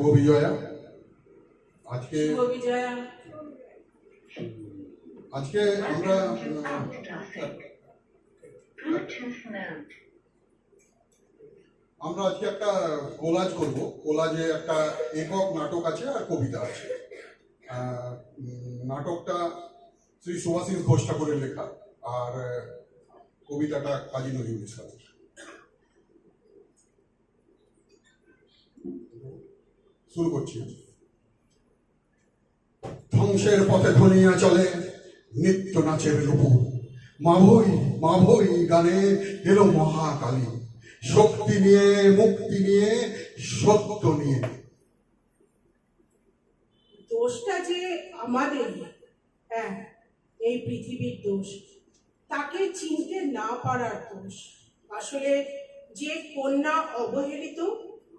শুভ বিজয়া। আজকে আজকে আমরা. আমরা আজকে একটা কোলাজ করব। কোলাজে একটা একক নাটক আছে আর কবিতা আছে। নাটকটা শ্রী সুভাষিস ঘোষ ঠাকুরের লেখা আর কবিতাটা কাজী নজরুল ইসলামের। শুরু করছি। ধ্বংসের পথে ধনিয়া চলে, নিত্য নাচের রূপুর মাভই মাভই গানে এলো মহাকালী। শক্তি নিয়ে, মুক্তি নিয়ে, সত্য নিয়ে। দোষটা যে আমাদের হ্যাঁ এই পৃথিবীর দোষ, তাকে চিনতে না পারার দোষ। আসলে যে কন্যা অবহেলিত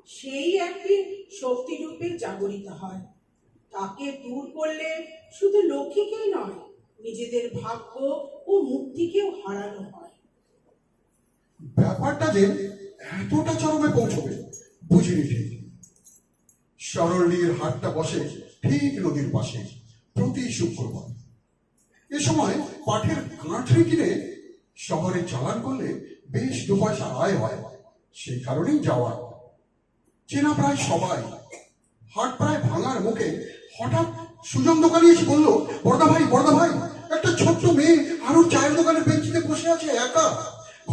সেই একদিন শক্তিরূপে জাগরিত হয়। তাকে দূর করলে শুধু লক্ষ্মীকেই নয়, নিজেদের ভাগ্য ও মুক্তিকেও হারানো হয়। ব্যাপারটা যে এতটা চরমে পৌঁছবে বুঝিনি ঠিক সরলীর হাটটা বসে ঠিক নদীর পাশে, প্রতি শুক্রবার। এ সময় পাঠের গাঁঠরি কিনে শহরে চালান করলে বেশ দু পয়সা আয় হয়। সেই কারণেই যাওয়া চেনা প্রায় সবাই হাট প্রায় ভাঙার মুখে হঠাৎ সুজন দোকানে এসে বলল, বড়দা ভাই বড়দা ভাই, একটা ছোট্ট মেয়ে আরও চায়ের দোকানের বেঞ্চিতে বসে আছে, একা।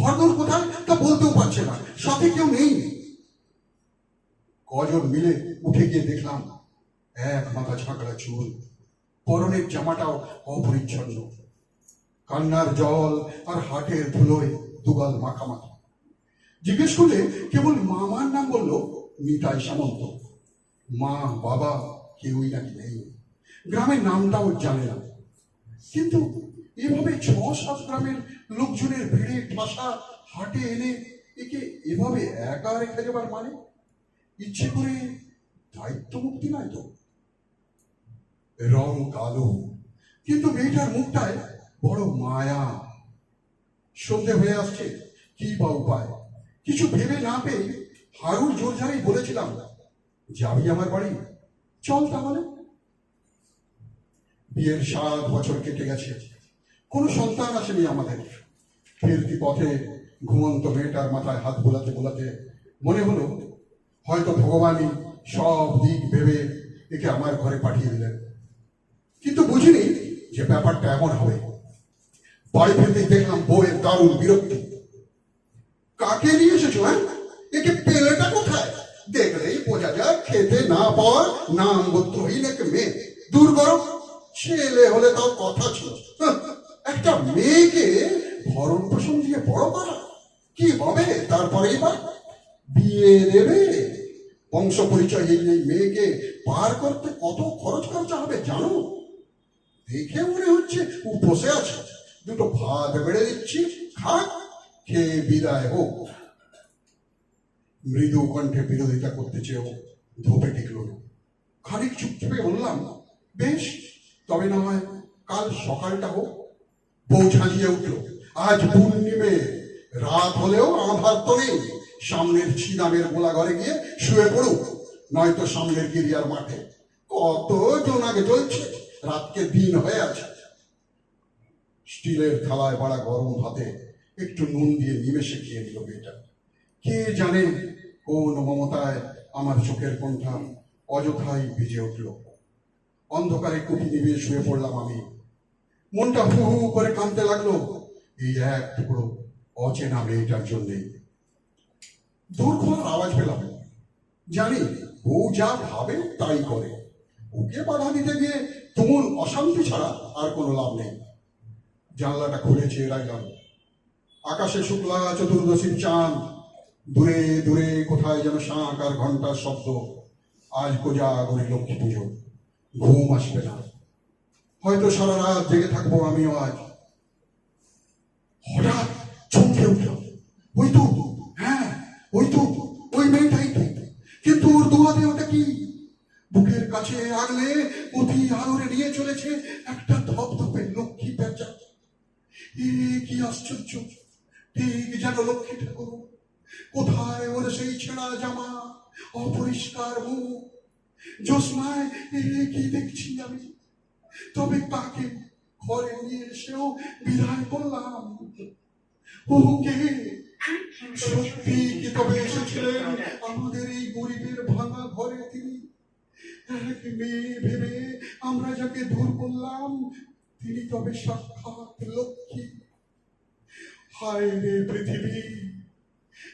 ঘরদোর কোথায়? তা বলতেও পারছে না, সাথে কেউ নেই। কজন মিলে উঠে গিয়ে দেখলাম, এক মাথা ঝাঁকড়া চুল, পরনের জামাটাও অপরিচ্ছন্ন। কান্নার জল আর হাটের ধুলোয় দুগাল মাখামাখি। জিজ্ঞেস করলে কেবল মামার নাম বলল নিতাই সামন্ত। মা, বাবা কেউই নাকি নেই। গ্রামের নামটাও জানে না। কিন্তু এভাবে ছ সাত গ্রামের লোকজনের ভিড়ে ঠাসা হাটে এনে একে এভাবে একা রেখে যাবার মানে? ইচ্ছে করে দায়িত্ব মুক্তি নয় তো? রং কালো। কিন্তু মেয়েটার মুখটায় বড় মায়া। সন্ধে হয়ে আসছে, কি বা উপায়? কিছু ভেবে না পেয়ে হারুর জোর জোরঝারেই বলেছিলাম যাবি আমার বাড়ি। চল তাহলে। বিয়ের সাত বছর কেটে গেছে। কোনো সন্তান আসেনি আমাদের। ফিরতি পথে ঘুমন্ত মেয়েটার মাথায় হাত বোলাতে বোলাতে মনে হলো, হয়তো ভগবানই সব দিক ভেবে একে আমার ঘরে পাঠিয়ে দিলেন। কিন্তু বুঝিনি যে ব্যাপারটা এমন হবে। বাড়ি ফিরতেই দেখলাম বউয়ের দারুণ বিরক্তি। কাকে নিয়ে এসেছ হ্যাঁ? একে পেলেটা কোথায়? দেখলেই বোঝা যায় খেতে না পাওয়ার নাম গোত্রহীন এক মেয়ে। দূর করো ছেলে হলে তাও কথা ছিল। একটা মেয়েকে ভরণ পোষণ দিয়ে বড় করা। কি হবে তারপরে এবার? বিয়ে দেবে? বংশ পরিচয় এই মেয়েকে পার করতে কত খরচ খরচা হবে জানো? দেখে মনে হচ্ছে উপসে আছে। দুটো ভাত বেড়ে দিচ্ছি, খাক, খেয়ে বিদায় হোক। মৃদু কণ্ঠে বিরোধিতা করতে চেয়েও ধোপে টিকল খানিক চুপচাপে বললাম, বেশ, তবে না হয় কাল সকালটা হোক। বউ ঝাঁঝিয়ে উঠল, আজ পূর্ণিমে রাত হলেও আধার তো নেই। সামনের ছিদামের গোলা ঘরে গিয়ে শুয়ে পড়ুক, নয়তো সামনের গিরিয়ার মাঠে। কত আগে চলছে, রাতকে দিন হয়ে আছে। স্টিলের থালায় বাড়া গরম ভাতে একটু নুন দিয়ে নিমেষে খেয়ে নিল মেয়েটা। কে জানে কোন মমতায় আমার চোখের কোণটা অযথাই ভিজে উঠল। অন্ধকারে কুটি নিভিয়ে শুয়ে পড়লাম আমি। মনটা হু হু করে কাঁদতে লাগল। এই এক টুকরো অচেনা মেয়েটার জন্যেই দূর খোলার আওয়াজ পেলাম। জানি ও যা ভাবে তাই করে। ওকে বাধা দিতে গিয়ে তুমুল অশান্তি ছাড়া আর কোনো লাভ নেই। জানলাটা খুলে চেয়ে রাখলাম। আকাশে শুক্লা চতুর্দশীর চাঁদ দূরে দূরে কোথায় যেন শাঁখ আর ঘণ্টার শব্দ। আজ কোজা করে লক্ষ্মী পুজো। ঘুম আসবে না। হয়তো সারা রাত জেগে থাকব আমিও আজ। হঠাৎ চমকে উঠল ওই তো হ্যাঁ ওই তো, ওই মেয়েটাই তো। কিন্তু ওর দোয়াতে ওটা কি? বুকের কাছে আগলে অতি আদরে নিয়ে চলেছে একটা ধপধপে লক্ষ্মী পেঁচা। এ কি আশ্চর্য। ঠিক যেন লক্ষ্মী ঠাকুর। কোথায় ওর সেই ছেঁড়া জামা? অপরিষ্কার মুখ। জোসনায় এ কি দেখছি আমি? তবে তাকে ঘরে নিয়ে এসেও বিদায় করলাম। ওকে সত্যি কি তবে এসেছিলেন আমাদের এই গরিবের ভাঙা ঘরে তিনি? এক মেয়ে ভেবে আমরা যাকে দূর করলাম, তিনি তবে সাক্ষাৎ লক্ষ্মী। হায় রে পৃথিবী!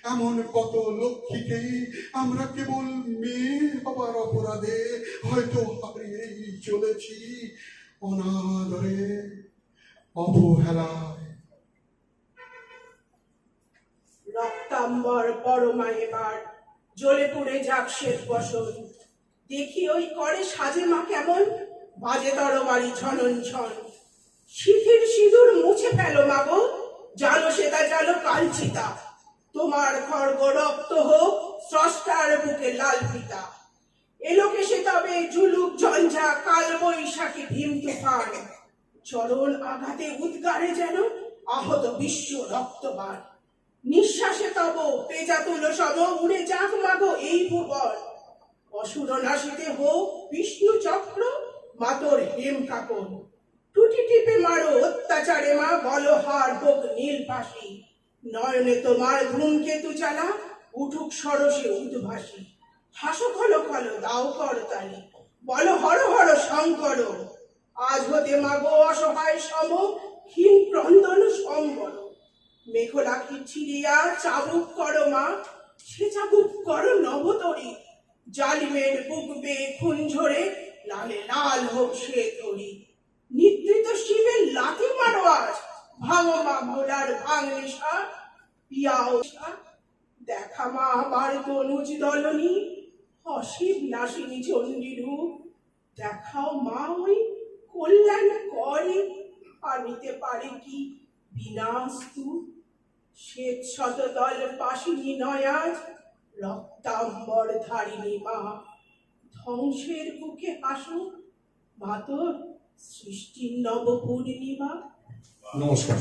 এমন কত লক্ষ্মীকেই আমরা কেবল মেয়ে হবার অপরাধে হয়তো হারিয়েই চলেছি। অনাদরে, অবহেলায়। রক্তাম্বর পরমা এবার জ্বলে পড়ে যাক শেষ বসন। দেখি ওই করে সাজে মা কেমন? বাজে তরবারি ছনন ছন শীতের সিঁদুর মুছে ফেলো মাগো জালো সেটা জালো কালচিতা। তোমার খড়গ রক্ত হোক, স্রষ্টার বুকে লাল পিতা। এলোকে সে তবে জুলুক ঝঞ্ঝা কাল বৈশাখী ভীম তুফান। চরণ আঘাতে উদ্গারে যেন আহত বিশ্ব রক্তবান নিঃশ্বাসে তব পেজা তুলো সম উড়ে যাক মাগো এই ভুবন। অসুর নাশিতে হোক বিষ্ণু চক্র, মাতর হেম কাকন। টুটি টিপে মারো অত্যাচারে মা বলো হার হোক নীল পাশি নয়নে তোমার ধূমকেতু চালা উঠুক সরসে উদ্ভাসী। হাসো খলো খলো, দাও কর তালি। বলো হর হর শঙ্কর, আজ হতে মাগো অসহায় সম হীন ক্রন্দন সম্বর। মেঘলাখি ছিড়িয়া চাবুক করো মা, সে চাবুক করো নবতরী। জালিমের বুক বেয়ে খুন ঝরে, লালে লাল হোক সে তরি। নিদ্রিত শিবের লাথি মারো আজ ভাঙো মা ভোলার ভাঙ নিশা পিয়াও দেখা মা আমার তনুজ দলনী, অসীম নাসিনী চণ্ডী দেখাও মা ওই কল্যাণ করে আর নিতে পারে কি বিনাস্তু? শ্বেত শতদল পাশিনী নয়াজ, রক্তাম্বর ধারিণী মা। ধ্বংসের বুকে হাসো মাতর, সৃষ্টির নব পূর্ণিমা। নমস্কার।